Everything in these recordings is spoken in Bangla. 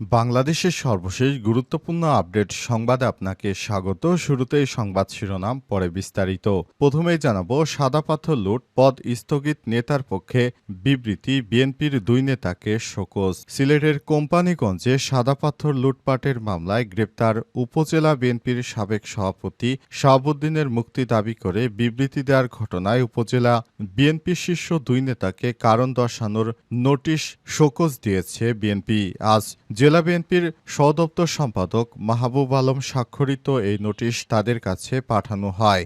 বাংলাদেশের সর্বশেষ গুরুত্বপূর্ণ আপডেট সংবাদে আপনাকে স্বাগত। শুরুতেই সংবাদ শিরোনাম, পরে বিস্তারিত। প্রথমেই জানাব, সাদা পাথর লুট, পদ স্থগিত নেতার পক্ষে বিবৃতি, বিএনপির দুই নেতাকে শোকজ। সিলেটের কোম্পানিগঞ্জে সাদা পাথর লুটপাটের মামলায় গ্রেপ্তার উপজেলা বিএনপির সাবেক সভাপতি শাহাবুদ্দিনের মুক্তি দাবি করে বিবৃতি দেওয়ার ঘটনায় উপজেলা বিএনপি শীর্ষ দুই নেতাকে কারণ দর্শানোর নোটিশ শোকজ দিয়েছে বিএনপি। আজ জেলা বিএনপির সদপ্তর সম্পাদক মাহবুব আলম স্বাক্ষরিত এই নোটিশ তাদের কাছে পাঠানো হয়।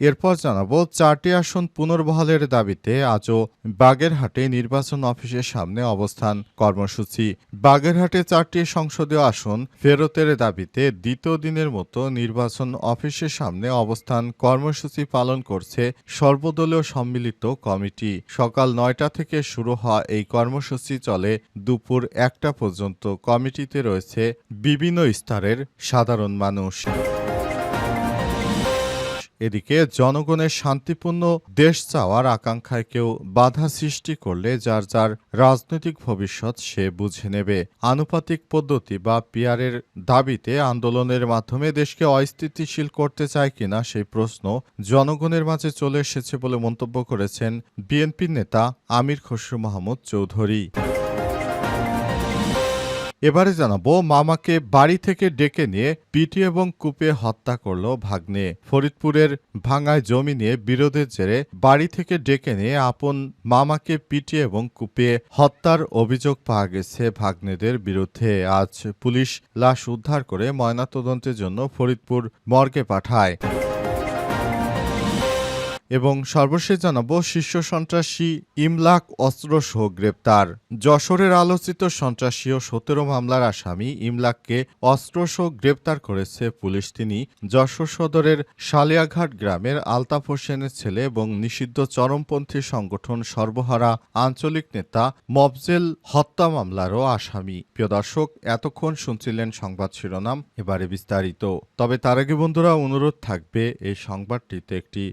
এরপর জানাব, চারটি আসন পুনর্বহালের দাবিতে আজও বাগেরহাটে নির্বাচন অফিসের সামনে অবস্থান কর্মসূচি। বাগেরহাটে চারটি সংসদীয় আসন ফেরতের দাবিতে দ্বিতীয় দিনের মতো নির্বাচন অফিসের সামনে অবস্থান কর্মসূচি পালন করছে সর্বদলীয় সম্মিলিত কমিটি। সকাল নয়টা থেকে শুরু হওয়া এই কর্মসূচি চলে দুপুর একটা পর্যন্ত। কমিটিতে রয়েছে বিভিন্ন স্তরের সাধারণ মানুষ। এদিকে জনগণের শান্তিপূর্ণ দেশ চাওয়ার আকাঙ্ক্ষায় কেউ বাধা সৃষ্টি করলে যার যার রাজনৈতিক ভবিষ্যৎ সে বুঝে নেবে। আনুপাতিক পদ্ধতি বা পিয়ারের দাবিতে আন্দোলনের মাধ্যমে দেশকে অস্থিতিশীল করতে চায় কিনা সেই প্রশ্ন জনগণের মাঝে চলে এসেছে বলে মন্তব্য করেছেন বিএনপির নেতা আমির খসরু মাহমুদ চৌধুরী। এবারে জানাব, মামাকে বাড়ি থেকে ডেকে নিয়ে পিটি এবং কূপে হত্যা করল ভাগ্নে। ফরিদপুরের ভাঙায় জমি নিয়ে বিরোধের জেরে বাড়ি থেকে ডেকে নিয়ে আপন মামাকে পিটি এবং কূপে হত্যার অভিযোগ পাওয়া গেছে ভাগ্নেদের বিরুদ্ধে। আজ পুলিশ লাশ উদ্ধার করে ময়নাতদন্তের জন্য ফরিদপুর মর্গে পাঠায়। এবং সর্বশেষ জানাব, শীর্ষ সন্ত্রাসী ইমলাক অস্ত্রসহ গ্রেপ্তার। যশোরের আলোচিত সন্ত্রাসী ও সতেরো মামলার আসামি ইমলাককে অস্ত্রসহ গ্রেপ্তার করেছে পুলিশ। তিনি যশোর সদরের সালিয়াঘাট গ্রামের আলতাফ হোসেনের ছেলে এবং নিষিদ্ধ চরমপন্থী সংগঠন সর্বহারা আঞ্চলিক নেতা মফজেল হত্যা মামলারও আসামি। প্রিয় দর্শক, এতক্ষণ শুনছিলেন সংবাদ শিরোনাম, এবারে বিস্তারিত। তবে তার আগে বন্ধুরা, অনুরোধ থাকবে, এই সংবাদটিতে একটি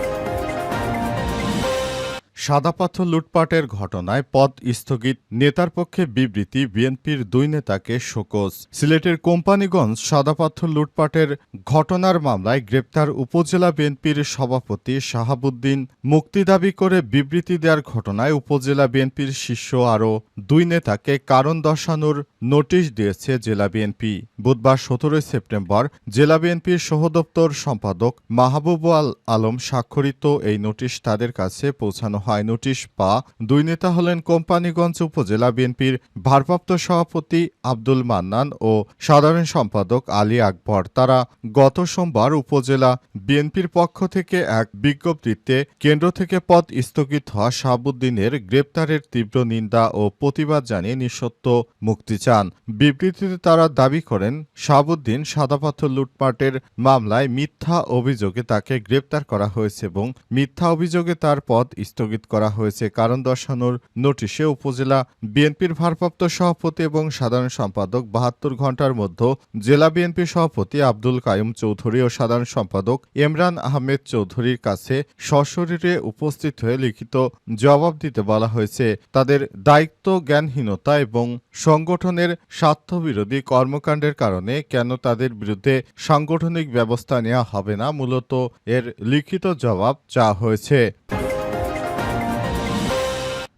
সাদা পাথর লুটপাটের ঘটনায় পদ স্থগিত, নেতার পক্ষে বিবৃতি বিএনপির দুই নেতাকে শোকজ। সিলেটের কোম্পানিগঞ্জ সাদা পাথর লুটপাটের ঘটনার মামলায় গ্রেপ্তার উপজেলা বিএনপির সভাপতি শাহাবুদ্দিন। মুক্তি দাবি করে বিবৃতি দেওয়ার ঘটনায় উপজেলা বিএনপির শীর্ষ আরও দুই নেতাকে কারণ দর্শানোর নোটিশ দিয়েছে জেলা বিএনপি। বুধবার সতেরোই সেপ্টেম্বর জেলা বিএনপির সহদপ্তর সম্পাদক মাহবুব আল আলম স্বাক্ষরিত এই নোটিশ তাদের কাছে পৌঁছানো হয় নোটিশ পা দুই নেতা হলেন কোম্পানিগঞ্জ উপজেলা বিএনপির ভারপ্রাপ্ত সভাপতি আব্দুল মান্নান ও সাধারণ সম্পাদক আলী আকবর। তারা গত সোমবার উপজেলা বিএনপির পক্ষ থেকে এক বিজ্ঞপ্তিতে কেন্দ্র থেকে পদ স্থগিত হওয়া শাহাবুদ্দিনের গ্রেপ্তারের তীব্র নিন্দা ও প্রতিবাদ জানিয়ে নিঃসত্ব মুক্তি চান। বিবৃতিতে তারা দাবি করেন, শাহাবুদ্দিন সাদাপাথর লুটপাটের মামলায় মিথ্যা অভিযোগে তাকে গ্রেপ্তার করা হয়েছে এবং মিথ্যা অভিযোগে তার পদ স্থগিত করা হয়েছে। কারণ দর্শানোর নোটিশে উপজেলা বিএনপির ভারপ্রাপ্ত সভাপতি এবং সাধারণ সম্পাদক বাহাত্তর ঘণ্টার মধ্যে জেলা বিএনপি সভাপতি আব্দুল কায়ুম চৌধুরী ও সাধারণ সম্পাদক ইমরান আহমেদ চৌধুরীর কাছে সশরীরে উপস্থিত হয়ে লিখিত জবাব দিতে বলা হয়েছে। তাদের দায়িত্ব, জ্ঞানহীনতা এবং সংগঠনের স্বার্থবিরোধী কর্মকাণ্ডের কারণে কেন তাদের বিরুদ্ধে সাংগঠনিক ব্যবস্থা নেওয়া হবে না, মূলত এর লিখিত জবাব চাওয়া হয়েছে।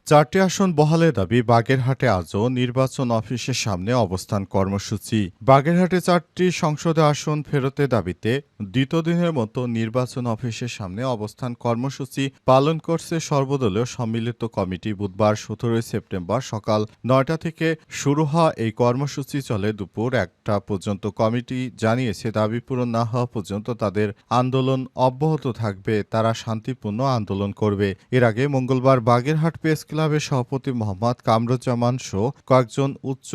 চারটি আসন বহালের দাবি, বাগেরহাটে আজও নির্বাচন অফিসের সামনে অবস্থান কর্মসূচি। বাগেরহাটে চারটি সংসদে আসন ফেরতে দাবিতে দ্বিতীয় দিনের মতো নির্বাচন অফিসের সামনে অবস্থান কর্মসূচি পালন করছে সর্বদলীয় সম্মিলিত কমিটি। বুধবার সতেরোই সেপ্টেম্বর সকাল নয়টা থেকে শুরু হওয়া এই কর্মসূচি চলে দুপুর একটা পর্যন্ত। কমিটি জানিয়েছে, দাবি পূরণ না হওয়া পর্যন্ত তাদের আন্দোলন অব্যাহত থাকবে, তারা শান্তিপূর্ণ আন্দোলন করবে। এর আগে মঙ্গলবার বাগেরহাট প্রেস ক্লাবের সভাপতি মোহাম্মদ কামরুজ্জামান সহ কয়েকজন উচ্চ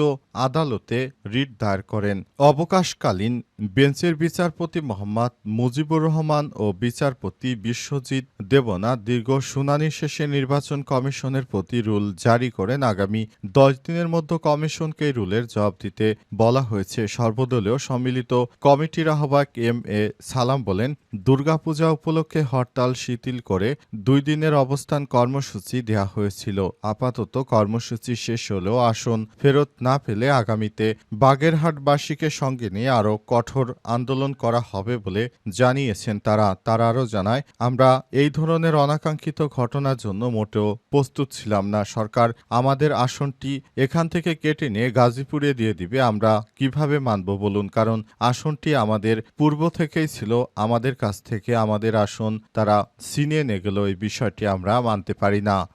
আদালতে রিট দায়ের করেন। অবকাশকালীন বেঞ্চের বিচারপতি মোহাম্মদ মুজিবুর রহমান ও বিচারপতি বিশ্বজিৎ দেবনাথ দীর্ঘ শুনানি শেষে নির্বাচন কমিশনের প্রতি রুল জারি করেন। আগামী দশ দিনের মধ্যে কমিশনকে রুলের জবাব দিতে বলা হয়েছে। সর্বদলীয় সম্মিলিত কমিটির আহ্বায়ক এম এ সালাম বলেন, দুর্গাপূজা উপলক্ষে হরতাল শিথিল করে দুই দিনের অবস্থান কর্মসূচি দেওয়া হয়েছিল আপাতত কর্মসূচি শেষ হলেও আসন ফেরত না পেলে আগামীতে বাগেরহাটবাসীকে সঙ্গে নিয়ে আরও কঠোর আন্দোলন করা হবে বলে জানিয়েছেন তারা। তারা আরও জানায়, আমরা এই ধরনের অনাকাঙ্ক্ষিত ঘটনার জন্য মোটেও প্রস্তুত ছিলাম না। সরকার আমাদের আসনটি এখান থেকে কেটে নিয়ে গাজীপুরে দিয়ে দিবে। আমরা কীভাবে মানব বলুন? কারণ আসনটি আমাদের পূর্ব থেকেই ছিল। আমাদের কাছ থেকে আমাদের আসন তারা ছিনিয়ে নিয়ে গেল। এই বিষয়টি আমরা মানতে পারি না।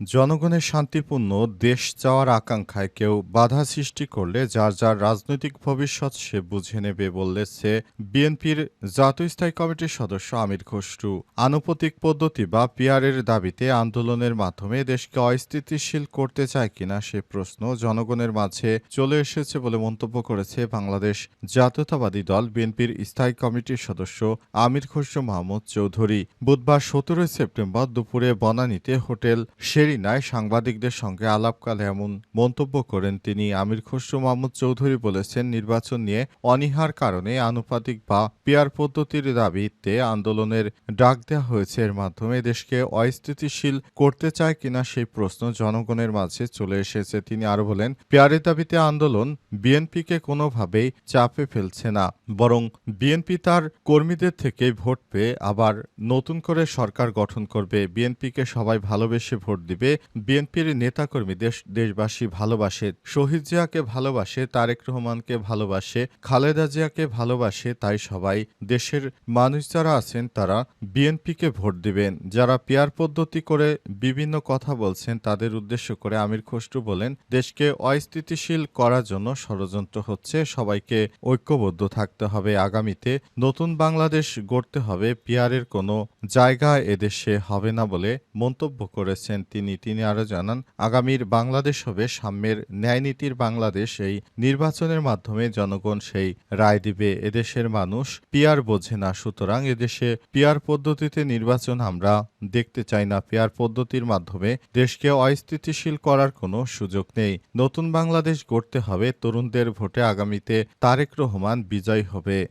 জনগণের শান্তিপূর্ণ দেশ চাওয়ার আকাঙ্ক্ষায় কেউ বাধা সৃষ্টি করলে যার যার রাজনৈতিক ভবিষ্যৎ সে বুঝে নেবে বললেছে বিএনপির জাতীয় স্থায়ী কমিটির সদস্য আমির খসরু। আনুপাতিক পদ্ধতি বা পিয়ারের দাবিতে আন্দোলনের মাধ্যমে দেশকে অস্থিতিশীল করতে চায় কিনা সে প্রশ্ন জনগণের মাঝে চলে এসেছে বলে মন্তব্য করেছে বাংলাদেশ জাতীয়তাবাদী দল বিএনপির স্থায়ী কমিটির সদস্য আমির খসরু মাহমুদ চৌধুরী। বুধবার সতেরোই সেপ্টেম্বর দুপুরে বনানীতে হোটেল শেরিনায় সাংবাদিকদের সঙ্গে আলাপকালে এমন মন্তব্য করেন তিনি। আমির খসরু মাহমুদ চৌধুরী বলেছেন, নির্বাচন নিয়ে অনীহার কারণে আনুপাতিক বা পিয়ার পদ্ধতির দাবিতে আন্দোলনের ডাক দেওয়া হয়েছে। এর মাধ্যমে দেশকে অস্থিতিশীল করতে চায় কিনা সেই প্রশ্ন জনগণের মাঝে চলে এসেছে। তিনি আরও বলেন, পিয়ারের দাবিতে আন্দোলন বিএনপিকে কোনোভাবেই চাপে ফেলছে না, বরং বিএনপি তার কর্মীদের থেকে ভোট পেয়ে আবার নতুন করে সরকার গঠন করবে। বিএনপিকে সবাই ভালোবেসে ভোট দিবে। বিএনপির নেতাকর্মী দেশ, দেশবাসী ভালোবাসে। শহীদ জিয়াকে ভালোবাসে, তারেক রহমানকে ভালোবাসে, খালেদা জিয়াকে ভালোবাসে, তাই সবাই দেশের মানুষ যারা আছেন তারা বিএনপিকে ভোট দিবেন। যারা পিয়ার পদ্ধতি করে বিভিন্ন কথা বলছেন, তাদের উদ্দেশ্য করে আমির খসরু বলেন, দেশকে অস্থিতিশীল করার জন্য ষড়যন্ত্র হচ্ছে, সবাইকে ঐক্যবদ্ধ থাকতে হবে। আগামীতে নতুন বাংলাদেশ গড়তে হবে, পিয়ারের কোনো জায়গা এদেশে হবে না বলে মন্তব্য করেছেন তিনি। তিনি আরও জানান, আগামীর বাংলাদেশ হবে সাম্যের ন্যায়নীতির বাংলাদেশ। এই নির্বাচনের মাধ্যমে জনগণ সেই রায় দিবে। এদেশের মানুষ পিয়ার বোঝে না। সুতরাং এদেশে পিয়ার পদ্ধতিতে নির্বাচন আমরা দেখতে চাই না। পিয়ার পদ্ধতির মাধ্যমে দেশকে অস্থিতিশীল করার কোনো সুযোগ নেই। নতুন বাংলাদেশ গড়তে হবে। তরুণদের ভোটে আগামীতে তারেক রহমান বিজয় হবে।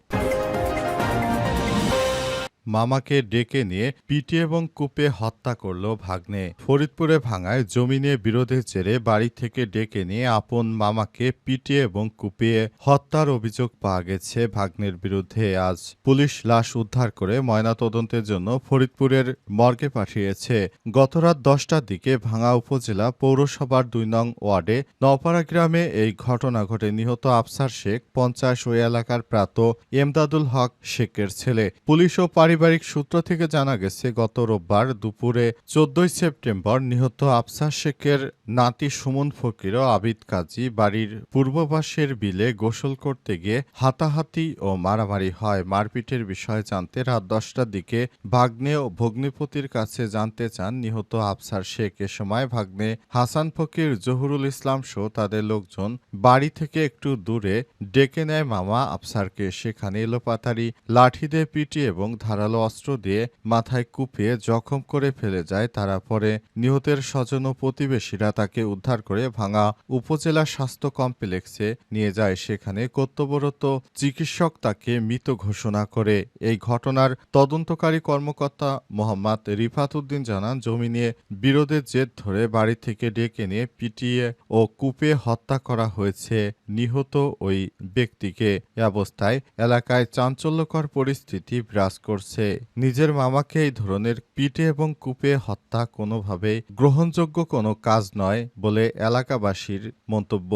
মামাকে ডেকে নিয়ে পিটিয়ে এবং কূপে হত্যা করল ভাগ্নে। ফরিদপুরে ভাঙায় জমি নিয়ে বিরোধের জেরে বাড়ি থেকে ডেকে নিয়ে আপন মামাকে পিটিয়ে এবং কুপিয়ে হত্যার অভিযোগ পাওয়া গেছে ভাগ্নের বিরুদ্ধে। আজ পুলিশ লাশ উদ্ধার করে ময়নাতদন্তের জন্য ফরিদপুরের মর্গে পাঠিয়েছে। গতরাত দশটার দিকে ভাঙা উপজেলা পৌরসভার দুই নং ওয়ার্ডে নওপাড়া গ্রামে এই ঘটনা ঘটে। নিহত আফসার শেখ পঞ্চাশ ওই এলাকার প্রাত এমদাদুল হক শেখের ছেলে। পুলিশ ও পারিবারিক সূত্র থেকে জানা গেছে, গত রোববার দুপুরে চোদ্দই সেপ্টেম্বর নিহত আফসার শেখের নাতি সুমন ফকির ও আবিদ কাজী বাড়ির পূর্বপাশের বিলে গোসল করতে গিয়ে হাতাহাতি ও মারামারি হয়। মারপিটের বিষয়ে জানতে রাত দশটার দিকে ভাগ্নে ও ভগ্নিপতির কাছে জানতে চান নিহত আফসার শেখ। এ সময় ভাগ্নে হাসান ফকির, জহুরুল ইসলাম সহ তাদের লোকজন বাড়ি থেকে একটু দূরে ডেকে নেয় মামা আফসারকে। সেখানে এলোপাতারি লাঠি দিয়ে পিটি এবং ধারালো অস্ত্র দিয়ে মাথায় কুপিয়ে জখম করে ফেলে যায়। তারা পরে নিহতের স্বজন ও প্রতিবেশীরা তাকে উদ্ধার করে ভাঙা উপজেলা স্বাস্থ্য কমপ্লেক্সে নিয়ে যায়। সেখানে কর্তব্যরত চিকিৎসক তাকে মৃত ঘোষণা করে। এই ঘটনার তদন্তকারী কর্মকর্তা মোহাম্মদ রিফাত উদ্দিন জানান, জমি নিয়ে বিরোধের জেদ ধরে বাড়ি থেকে ডেকে নিয়ে পিটিয়ে ও কুপে হত্যা করা হয়েছে নিহত ওই ব্যক্তিকে। অবস্থায় এলাকায় চাঞ্চল্যকর পরিস্থিতি বিরাজ করছে। করছে নিজের মামাকে এই ধরনের পিটে এবং কূপে হত্যা কোনোভাবে গ্রহণযোগ্য কোনো কাজ নয় বলে এলাকাবাসীর মন্তব্য।